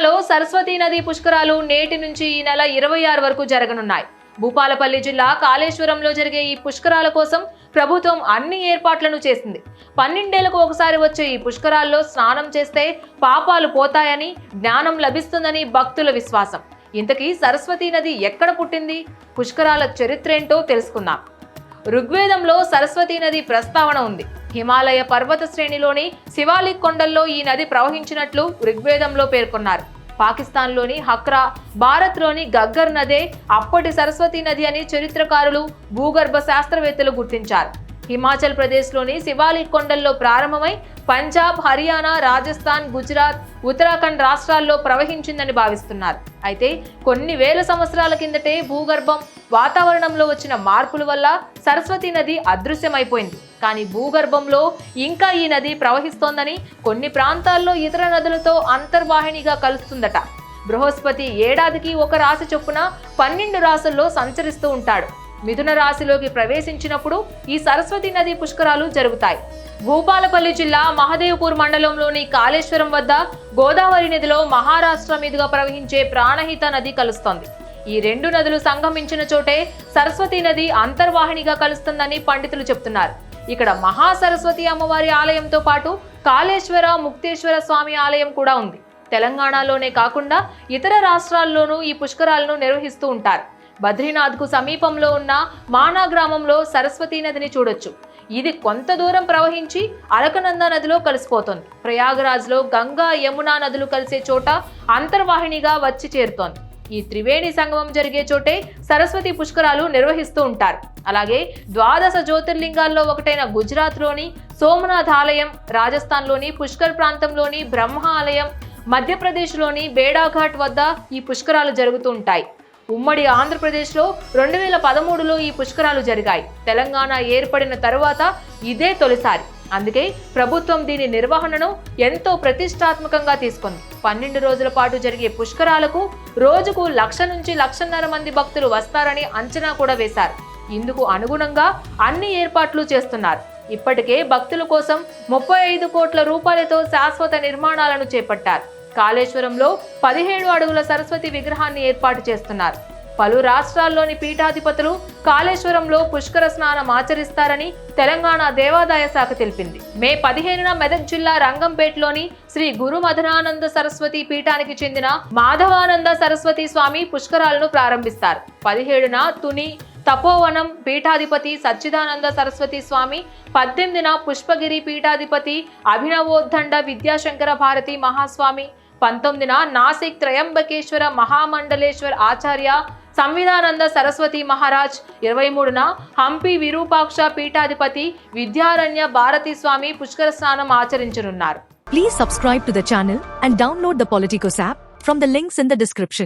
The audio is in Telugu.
సరస్వతీ నది పుష్కరాలు నేటి నుంచి ఈ నెల ఇరవై ఆరు వరకు జరగనున్నాయి. భూపాలపల్లి జిల్లా కాళేశ్వరంలో జరిగే ఈ పుష్కరాల కోసం ప్రభుత్వం అన్ని ఏర్పాట్లను చేసింది. పన్నెండేళ్ళకు ఒకసారి వచ్చే ఈ పుష్కరాల్లో స్నానం చేస్తే పాపాలు పోతాయని జ్ఞానం లభిస్తుందని భక్తుల విశ్వాసం. ఇంతకీ సరస్వతీ నది ఎక్కడ పుట్టింది? పుష్కరాల చరిత్ర ఏంటో తెలుసుకుందాం. ఋగ్వేదంలో సరస్వతీ నది ప్రస్తావన ఉంది. హిమాలయ పర్వత శ్రేణిలోని శివాలిక్ కొండల్లో ఈ నది ప్రవహించినట్లు ఋగ్వేదంలో పేర్కొన్నారు. పాకిస్తాన్లోని హక్రా భారత్లోని గగ్గర్ నదే అప్పటి సరస్వతీ నది అని చరిత్రకారులు భూగర్భ శాస్త్రవేత్తలు గుర్తించారు. హిమాచల్ ప్రదేశ్లోని శివాలిక్ కొండల్లో ప్రారంభమై పంజాబ్ హర్యానా రాజస్థాన్ గుజరాత్ ఉత్తరాఖండ్ రాష్ట్రాల్లో ప్రవహించిందని భావిస్తున్నారు. అయితే కొన్ని వేల సంవత్సరాల కిందటే భూగర్భం వాతావరణంలో వచ్చిన మార్పుల వల్ల సరస్వతి నది అదృశ్యమైపోయింది. కానీ భూగర్భంలో ఇంకా ఈ నది ప్రవహిస్తోందని కొన్ని ప్రాంతాల్లో ఇతర నదులతో అంతర్వాహినిగా కలుస్తుందట. బృహస్పతి ఏడాదికి ఒక రాశి చొప్పున పన్నెండు రాసుల్లో సంచరిస్తూ ఉంటాడు. మిథున రాశిలోకి ప్రవేశించినప్పుడు ఈ సరస్వతి నది పుష్కరాలు జరుగుతాయి. భూపాలపల్లి జిల్లా మహదేవ్పూర్ మండలంలోని కాళేశ్వరం వద్ద గోదావరి నదిలో మహారాష్ట్ర మీదుగా ప్రవహించే ప్రాణహిత నది కలుస్తోంది. ఈ రెండు నదులు సంగమించిన చోటే సరస్వతి నది అంతర్వాహినిగా కలుస్తుందని పండితులు చెప్తున్నారు. ఇక్కడ మహాసరస్వతి అమ్మవారి ఆలయంతో పాటు కాళేశ్వర ముక్తేశ్వర స్వామి ఆలయం కూడా ఉంది. తెలంగాణలోనే కాకుండా ఇతర రాష్ట్రాల్లోనూ ఈ పుష్కరాలను నిర్వహిస్తూ ఉంటారు. బద్రీనాథ్కు సమీపంలో ఉన్న మానా గ్రామంలో సరస్వతీ నదిని చూడొచ్చు. ఇది కొంత దూరం ప్రవహించి అలకనంద నదిలో కలిసిపోతోంది. ప్రయాగరాజ్లో గంగా యమునా నదులు కలిసే చోట అంతర్వాహినిగా వచ్చి చేరుతోంది. ఈ త్రివేణి సంగమం జరిగే చోటే సరస్వతి పుష్కరాలు నిర్వహిస్తూ ఉంటారు. అలాగే ద్వాదశ జ్యోతిర్లింగాల్లో ఒకటైన గుజరాత్లోని సోమనాథ్ ఆలయం రాజస్థాన్లోని పుష్కర్ ప్రాంతంలోని బ్రహ్మ ఆలయం మధ్యప్రదేశ్లోని బేడాఘాట్ వద్ద ఈ పుష్కరాలు జరుగుతూ ఉంటాయి. ఉమ్మడి ఆంధ్రప్రదేశ్లో రెండు వేల పదమూడులో ఈ పుష్కరాలు జరిగాయి. తెలంగాణ ఏర్పడిన తరువాత ఇదే తొలిసారి. అందుకే ప్రభుత్వం దీని నిర్వహణను ఎంతో ప్రతిష్టాత్మకంగా తీసుకుంది. పన్నెండు రోజుల పాటు జరిగే పుష్కరాలకు రోజుకు లక్ష నుంచి లక్షన్నర మంది భక్తులు వస్తారని అంచనా కూడా వేశారు. ఇందుకు అనుగుణంగా అన్ని ఏర్పాట్లు చేస్తున్నారు. ఇప్పటికే భక్తుల కోసం ముప్పై ఐదు కోట్ల రూపాయలతో శాశ్వత నిర్మాణాలను చేపట్టారు. కాళేశ్వరంలో పదిహేడు అడుగుల సరస్వతి విగ్రహాన్ని ఏర్పాటు చేస్తున్నారు. పలు రాష్ట్రాల్లోని పీఠాధిపతులు కాళేశ్వరంలో పుష్కర స్నానం ఆచరిస్తారని తెలంగాణ దేవాదాయ శాఖ తెలిపింది. మే పదిహేనున మెదక్ జిల్లా రంగంపేటలోని శ్రీ గురు మధురానంద సరస్వతి పీఠానికి చెందిన మాధవానంద సరస్వతి స్వామి పుష్కరాలను ప్రారంభిస్తారు. పదిహేడున తుని తపోవనం పీఠాధిపతి సచ్చిదానంద సరస్వతి స్వామి పద్దెనిమిదిన పుష్పగిరి పీఠాధిపతి అభినవోద్దండ విద్యాశంకర భారతి మహాస్వామి పంతొమ్మిదిన నాసిక్ త్రయంబకేశ్వర మహామండలేశ్వర్ ఆచార్య సంవిధానంద సరస్వతి మహారాజ్ ఇరవై మూడున హంపి విరూపాక్ష పీఠాధిపతి విద్యారణ్య భారతి స్వామి పుష్కర స్నానం ఆచరించనున్నారు. Please subscribe to the channel and download the Politicos app from the links in the description